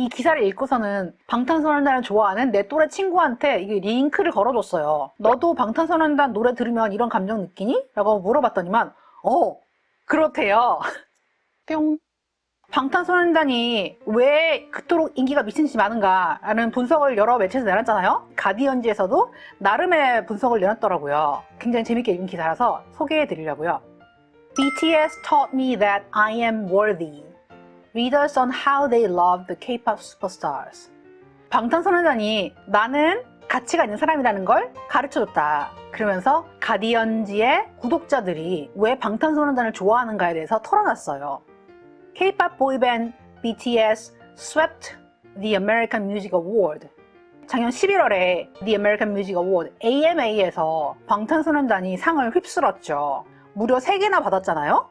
이 기사를 읽고서는 방탄소년단을 좋아하는 내 또래 친구한테 이게 링크를 걸어줬어요. 너도 방탄소년단 노래 들으면 이런 감정 느끼니? 라고 물어봤더니만 어 그렇대요. 뿅. 방탄소년단이 왜 그토록 인기가 미친 듯이 많은가라는 분석을 여러 매체에서 내놨잖아요. 가디언지에서도 나름의 분석을 내놨더라고요. 굉장히 재밌게 읽은 기사라서 소개해 드리려고요. BTS taught me that I am worthy. Readers on how they love the K-pop superstars. 방탄소년단이 나는 가치가 있는 사람이라는 걸 가르쳐줬다. 그러면서 가디언지의 구독자들이 왜 방탄소년단을 좋아하는가에 대해서 털어놨어요. K-pop boyband BTS swept the American Music Award. 작년 11월에 The American Music Award AMA에서 방탄소년단이 상을 휩쓸었죠. 무려 3개나 받았잖아요.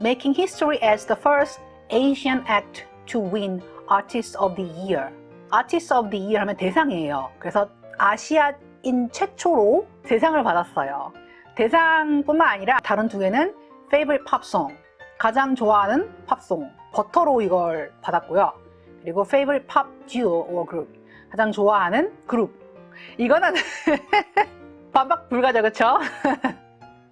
Making history as the first Asian act to win Artist of the Year. Artist of the Year 하면 대상이에요. 그래서 아시아인 최초로 대상을 받았어요. 대상뿐만 아니라 다른 두 개는 Favorite Pop Song, 가장 좋아하는 팝송, 버터로 이걸 받았고요. 그리고 Favorite Pop Duo or Group, 가장 좋아하는 그룹. 이거는 반박 불가죠, 그쵸?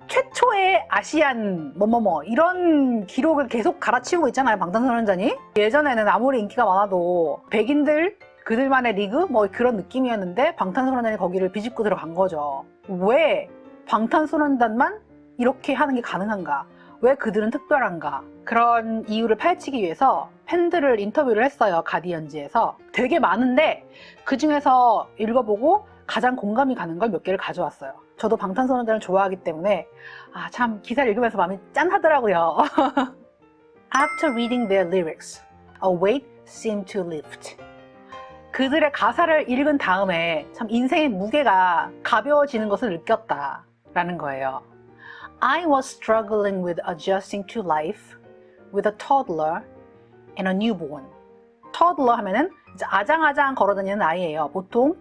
최초의 아시안 뭐뭐뭐 이런 기록을 계속 갈아치우고 있잖아요 방탄소년단이. 예전에는 아무리 인기가 많아도 백인들 그들만의 리그? 뭐 그런 느낌이었는데 방탄소년단이 거기를 비집고 들어간 거죠. 왜 방탄소년단만 이렇게 하는 게 가능한가? 왜 그들은 특별한가? 그런 이유를 파헤치기 위해서 팬들을 인터뷰를 했어요 가디언지에서. 되게 많은데 그 중에서 읽어보고 가장 공감이 가는 걸 몇 개를 가져왔어요 저도 방탄소년단을 좋아하기 때문에 아 참 기사를 읽으면서 마음이 짠하더라고요 After reading their lyrics, a weight seemed to lift 그들의 가사를 읽은 다음에 참 인생의 무게가 가벼워지는 것을 느꼈다 라는 거예요 I was struggling with adjusting to life with a toddler and a newborn. toddler 하면은 아장아장 걸어다니는 아이예요. 보통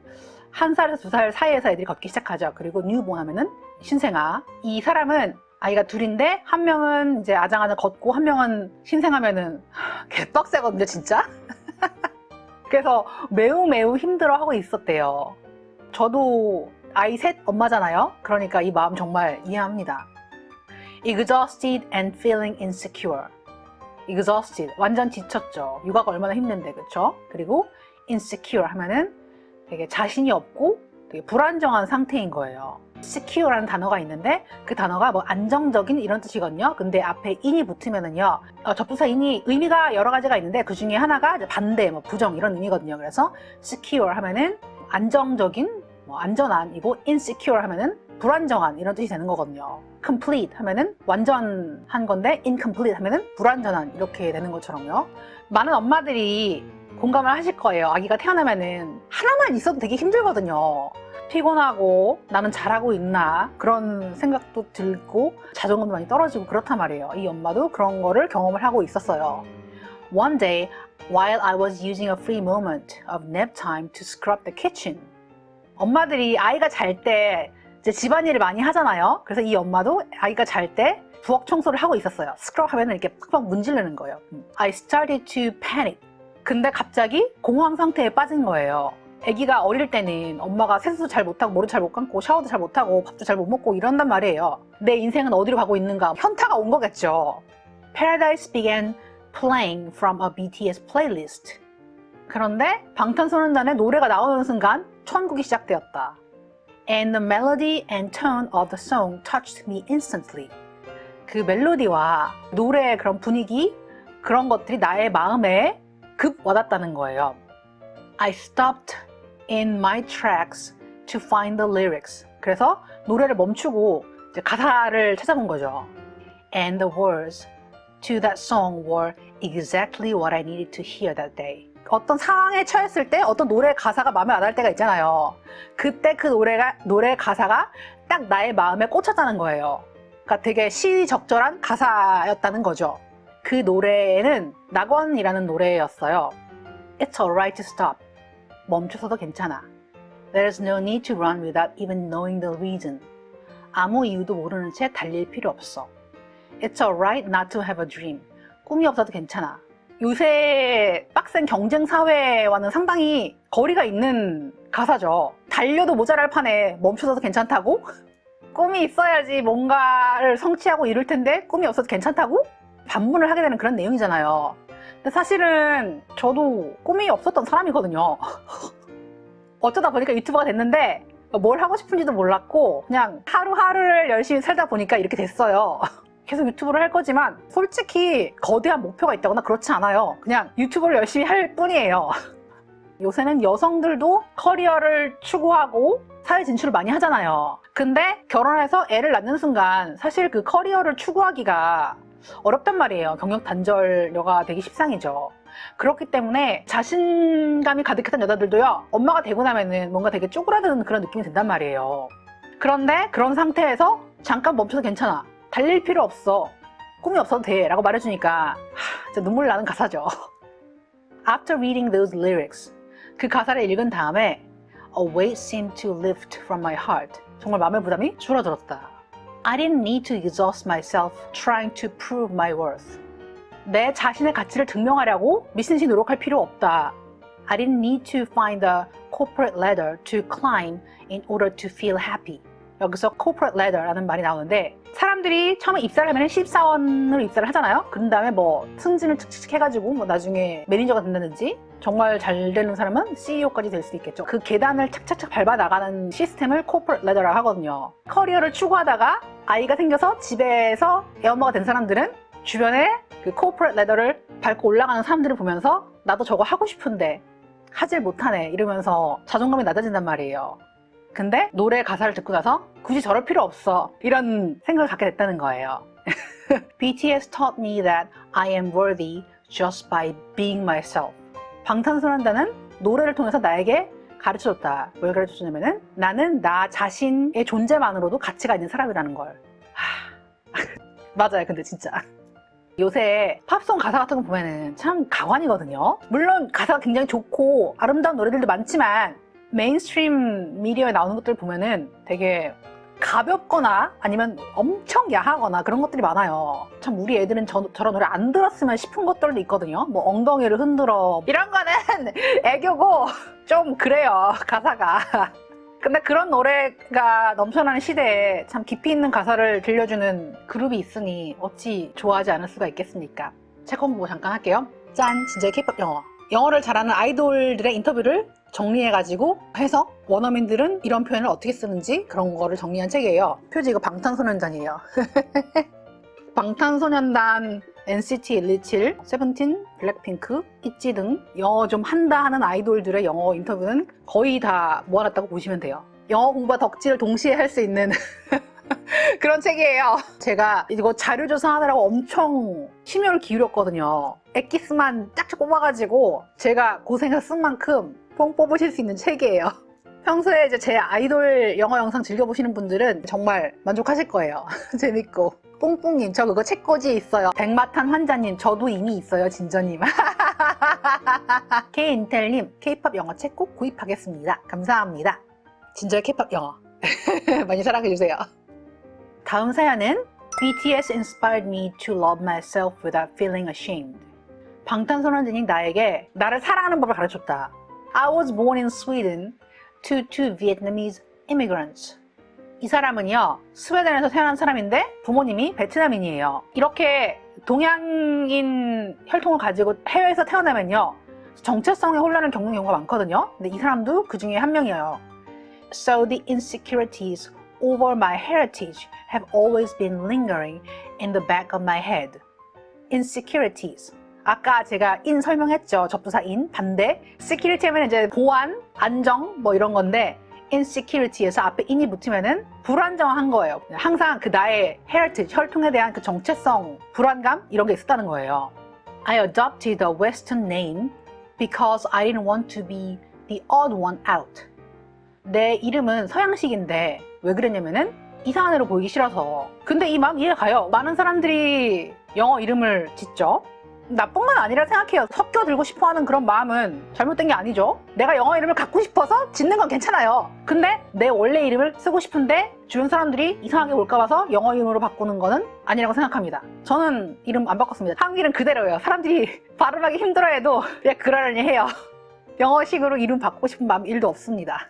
한 살에서 두 살 사이에서 애들이 걷기 시작하죠. 그리고 newborn 하면은 신생아. 이 사람은 아이가 둘인데 한 명은 이제 아장아장 걷고 한 명은 신생하면은 개빡세거든요, 진짜. 그래서 매우 매우 힘들어하고 있었대요. 저도 아이 셋 엄마잖아요. 그러니까 이 마음 정말 이해합니다. exhausted and feeling insecure. exhausted 완전 지쳤죠. 육아가 얼마나 힘든데 그쵸? 그리고 insecure 하면은 되게 자신이 없고 되게 불안정한 상태인 거예요. secure라는 단어가 있는데 그 단어가 뭐 안정적인 이런 뜻이거든요. 근데 앞에 in이 붙으면은요 어, 접두사 in이 의미가 여러 가지가 있는데 그 중에 하나가 반대, 뭐 부정 이런 의미거든요. 그래서 secure 하면은 안정적인, 뭐 안전한이고 insecure 하면은 불안정한 이런 뜻이 되는 거거든요. complete 하면은 완전한 건데 incomplete 하면은 불완전한 이렇게 되는 것처럼요. 많은 엄마들이 공감을 하실 거예요. 아기가 태어나면은 하나만 있어도 되게 힘들거든요. 피곤하고 나는 잘하고 있나 그런 생각도 들고 자존감도 많이 떨어지고 그렇단 말이에요. 이 엄마도 그런 거를 경험을 하고 있었어요. One day, while I was using a free moment of nap time to scrub the kitchen, 엄마들이 아이가 잘 때 이제 집안일을 많이 하잖아요. 그래서 이 엄마도 아이가 잘 때 부엌 청소를 하고 있었어요. 스크럽 하면 이렇게 팍팍 문지르는 거예요. 음. I started to panic. 근데 갑자기 공황 상태에 빠진 거예요. 아기가 어릴 때는 엄마가 세수도 잘 못하고 머리 잘 못 감고 샤워도 잘 못하고 밥도 잘 못 먹고 이런단 말이에요. 내 인생은 어디로 가고 있는가 현타가 온 거겠죠. Paradise began playing from a BTS playlist. 그런데 방탄소년단의 노래가 나오는 순간 천국이 시작되었다. And the melody and tone of the song touched me instantly. 그 멜로디와 노래의 그런 분위기, 그런 것들이 나의 마음에 급 와닿다는 거예요. I stopped in my tracks to find the lyrics. 그래서 노래를 멈추고 가사를 찾아본 거죠. And the words to that song were exactly what I needed to hear that day. 어떤 상황에 처했을 때 어떤 노래 가사가 마음에 안할 때가 있잖아요. 그때 그 노래가 노래 가사가 딱 나의 마음에 꽂혔다는 거예요. 그러니까 되게 시적절한 가사였다는 거죠. 그 노래는 낙원이라는 노래였어요. It's alright to stop. 멈춰서도 괜찮아. There's no need to run without even knowing the reason. 아무 이유도 모르는 채 달릴 필요 없어. It's alright not to have a dream. 꿈이 없어도 괜찮아. 요새 빡센 경쟁 사회와는 상당히 거리가 있는 가사죠. 달려도 모자랄 판에 멈춰서도 괜찮다고? 꿈이 있어야지 뭔가를 성취하고 이룰 텐데 꿈이 없어도 괜찮다고? 반문을 하게 되는 그런 내용이잖아요. 근데 사실은 저도 꿈이 없었던 사람이거든요. 어쩌다 보니까 유튜버가 됐는데 뭘 하고 싶은지도 몰랐고 그냥 하루하루를 열심히 살다 보니까 이렇게 됐어요. 계속 유튜브를 할 거지만 솔직히 거대한 목표가 있다거나 그렇지 않아요. 그냥 유튜브를 열심히 할 뿐이에요. 요새는 여성들도 커리어를 추구하고 사회 진출을 많이 하잖아요. 근데 결혼해서 애를 낳는 순간 사실 그 커리어를 추구하기가 어렵단 말이에요. 경력 단절녀가 되기 십상이죠. 그렇기 때문에 자신감이 가득했던 여자들도요, 엄마가 되고 나면은 뭔가 되게 쪼그라드는 그런 느낌이 든단 말이에요. 그런데 그런 상태에서 잠깐 멈춰도 괜찮아. 달릴 필요 없어. 꿈이 없어도 돼. 라고 말해주니까, 하, 진짜 눈물 나는 가사죠. After reading those lyrics, 그 가사를 읽은 다음에 A weight seemed to lift from my heart. 정말 마음의 부담이 줄어들었다. I didn't need to exhaust myself trying to prove my worth. 내 자신의 가치를 증명하려고 미친 듯이 노력할 필요 없다. I didn't need to find a corporate ladder to climb in order to feel happy. 여기서 corporate ladder라는 말이 나오는데 사람들이 처음에 입사를 하면 신입사원으로 입사를 하잖아요. 그런 다음에 뭐 승진을 칙칙 해가지고 뭐 나중에 매니저가 된다든지 정말 잘 되는 사람은 CEO까지 될 수 있겠죠. 그 계단을 착착착 밟아 나가는 시스템을 corporate ladder라고 하거든요. 커리어를 추구하다가 아이가 생겨서 집에서 애엄마가 된 사람들은 주변에 그 corporate ladder를 밟고 올라가는 사람들을 보면서 나도 저거 하고 싶은데 하질 못하네 이러면서 자존감이 낮아진단 말이에요. 근데 노래 가사를 듣고 나서 굳이 저럴 필요 없어 이런 생각을 갖게 됐다는 거예요. BTS taught me that I am worthy just by being myself. 방탄소년단은 노래를 통해서 나에게 가르쳐줬다. 뭘 가르쳐주냐면은 나는 나 자신의 존재만으로도 가치가 있는 사람이라는 걸. 하... 맞아요, 근데 진짜. 요새 팝송 가사 같은 거 보면은 참 가관이거든요. 물론 가사가 굉장히 좋고 아름다운 노래들도 많지만 메인스트림 미디어에 나오는 것들 보면은 되게 가볍거나 아니면 엄청 야하거나 그런 것들이 많아요. 참 우리 애들은 저, 저런 노래 안 들었으면 싶은 것들도 있거든요. 뭐 엉덩이를 흔들어 이런 거는 애교고 좀 그래요 가사가. 근데 그런 노래가 넘쳐나는 시대에 참 깊이 있는 가사를 들려주는 그룹이 있으니 어찌 좋아하지 않을 수가 있겠습니까? 책 공부 잠깐 할게요. 짠! 진짜 K-pop 영어. 영어를 잘하는 아이돌들의 인터뷰를 정리해가지고 해서 원어민들은 이런 표현을 어떻게 쓰는지 그런 거를 정리한 책이에요. 표지 이거 방탄소년단이에요. 방탄소년단, NCT 127, 세븐틴, 블랙핑크, 있지 등 영어 좀 한다 하는 아이돌들의 영어 인터뷰는 거의 다 모아놨다고 보시면 돼요. 영어 공부와 덕질을 동시에 할 수 있는 그런 책이에요. 제가 이거 자료 조사하느라고 엄청 심혈을 기울였거든요. 엑기스만 짝짝 뽑아가지고 제가 고생해서 쓴 만큼 뽕 뽑으실 수 있는 책이에요. 평소에 이제 제 아이돌 영어 영상 즐겨보시는 분들은 정말 만족하실 거예요. 재밌고. 뽕뽕님, 저 그거 책꽂이에 있어요. 백마탄 환자님, 저도 이미 있어요, 진저님. K인텔님, K팝 영어 책 꼭 구입하겠습니다. 감사합니다. 진저의 K팝 영어. 많이 사랑해주세요. 다음 사연은 BTS inspired me to love myself without feeling ashamed. 방탄소년단이 나에게 나를 사랑하는 법을 가르쳤다. I was born in Sweden to two Vietnamese immigrants. 이 사람은요, 스웨덴에서 태어난 사람인데 부모님이 베트남인이에요. 이렇게 동양인 혈통을 가지고 해외에서 태어나면요, 정체성의 혼란을 겪는 경우가 많거든요. 근데 이 사람도 그 중에 한 명이에요. So the insecurities over my heritage have always been lingering in the back of my head. Insecurities. 아까 제가 in 설명했죠. 접두사 in, 반대. security 하면 이제 보안, 안정, 뭐 이런 건데, insecurity에서 앞에 in이 붙으면은 불안정한 거예요. 항상 그 나의 heritage, 혈통에 대한 그 정체성, 불안감, 이런 게 있었다는 거예요. I adopted a western name because I didn't want to be the odd one out. 내 이름은 서양식인데 왜 그랬냐면은 이상한 애로 보이기 싫어서 근데 이 마음 이해가 가요 많은 사람들이 영어 이름을 짓죠 건 아니라 생각해요. 섞여 들고 싶어 하는 그런 마음은 잘못된 게 아니죠. 내가 영어 이름을 갖고 싶어서 짓는 건 괜찮아요. 근데 내 원래 이름을 쓰고 싶은데 주변 사람들이 이상하게 볼까 봐서 영어 이름으로 바꾸는 거는 아니라고 생각합니다. 저는 이름 안 바꿨습니다. 한국 이름 그대로예요. 사람들이 발음하기 힘들어해도 그냥 그러려니 해요. 영어식으로 이름 바꾸고 싶은 마음 1도 없습니다.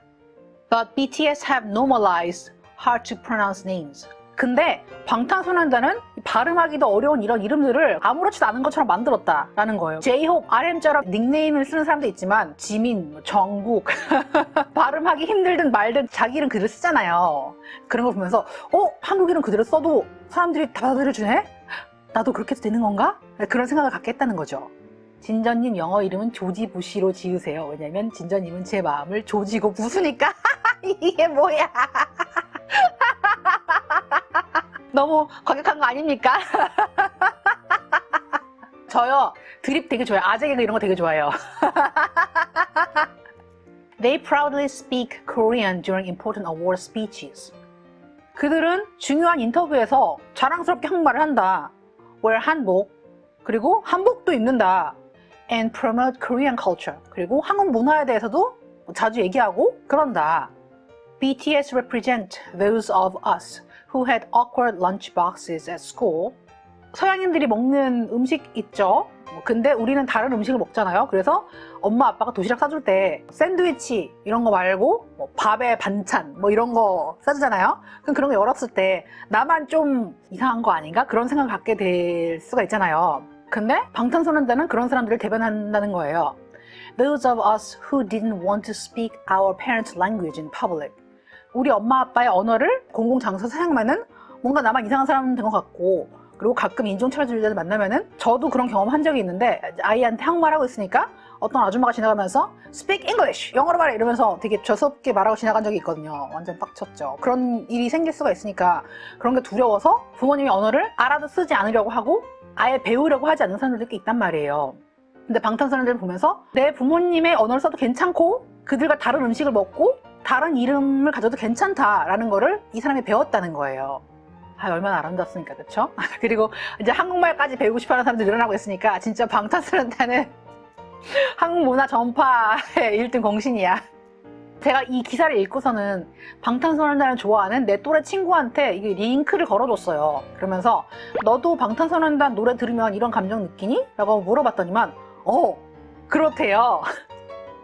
But BTS have normalized hard to pronounce names. 근데 방탄소년단은 발음하기도 어려운 이런 이름들을 아무렇지도 않은 것처럼 만들었다라는 거예요. J-Hope, RM처럼 닉네임을 쓰는 사람도 있지만 지민, 뭐 정국 발음하기 힘들든 말든 자기 이름 그대로 쓰잖아요. 그런 걸 보면서 어? 한국 이름 그대로 써도 사람들이 다 받아들여주네? 나도 그렇게 해도 되는 건가? 그런 생각을 갖게 했다는 거죠. 진전님 영어 이름은 조지 부시로 지으세요. 왜냐면 진전님은 제 마음을 조지고 부수니까 이게 뭐야? 너무 과격한 거 아닙니까? 저요 드립 되게 좋아요. 아재 개그 이런 거 되게 좋아해요. They proudly speak Korean during important award speeches. 그들은 중요한 인터뷰에서 자랑스럽게 한국말을 한다. wear 한복 그리고 한복도 입는다. and promote Korean culture. 그리고 한국 문화에 대해서도 자주 얘기하고 그런다. BTS represent those of us who had awkward lunch boxes at school. 서양인들이 먹는 음식 있죠. 뭐 근데 우리는 다른 음식을 먹잖아요. 그래서 엄마 아빠가 도시락 싸줄 때 샌드위치 이런 거 말고 뭐 밥에 반찬 뭐 이런 거 싸주잖아요. 그럼 그런 거 열었을 때 나만 좀 이상한 거 아닌가? 그런 생각을 갖게 될 수가 있잖아요. 근데 방탄소년단은 그런 사람들을 대변한다는 거예요. Those of us who didn't want to speak our parents' language in public. 우리 엄마 아빠의 언어를 공공장소에서 사용하면은 뭔가 나만 이상한 사람 된 것 같고 그리고 가끔 인종차별자들 만나면은 저도 그런 경험 한 적이 있는데 아이한테 한국말 하고 있으니까 어떤 아줌마가 지나가면서 Speak English! 영어로 말해! 이러면서 되게 저스럽게 말하고 지나간 적이 있거든요. 완전 빡쳤죠. 그런 일이 생길 수가 있으니까 그런 게 두려워서 부모님이 언어를 알아도 쓰지 않으려고 하고 아예 배우려고 하지 않는 사람들도 꽤 있단 말이에요. 근데 방탄소년단을 보면서 내 부모님의 언어를 써도 괜찮고 그들과 다른 음식을 먹고 다른 이름을 가져도 괜찮다라는 거를 이 사람이 배웠다는 거예요. 아, 얼마나 아름답습니까, 그쵸? 그리고 이제 한국말까지 배우고 싶어 하는 사람들이 늘어나고 있으니까 진짜 방탄소년단은 한국 문화 전파의 1등 공신이야. 제가 이 기사를 읽고서는 방탄소년단을 좋아하는 내 또래 친구한테 이게 링크를 걸어줬어요. 그러면서 너도 방탄소년단 노래 들으면 이런 감정 느끼니? 라고 물어봤더니만 어, 그렇대요.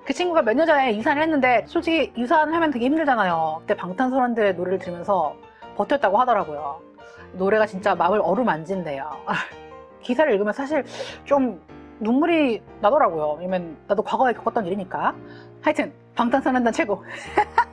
그 친구가 몇 년 전에 유산을 했는데 솔직히 유산을 하면 되게 힘들잖아요. 그때 방탄소년단의 노래를 들으면서 버텼다고 하더라고요. 노래가 진짜 마음을 어루만진대요. 기사를 읽으면 사실 좀 눈물이 나더라고요. 왜냐면 나도 과거에 겪었던 일이니까. 하여튼 방탄소년단 최고.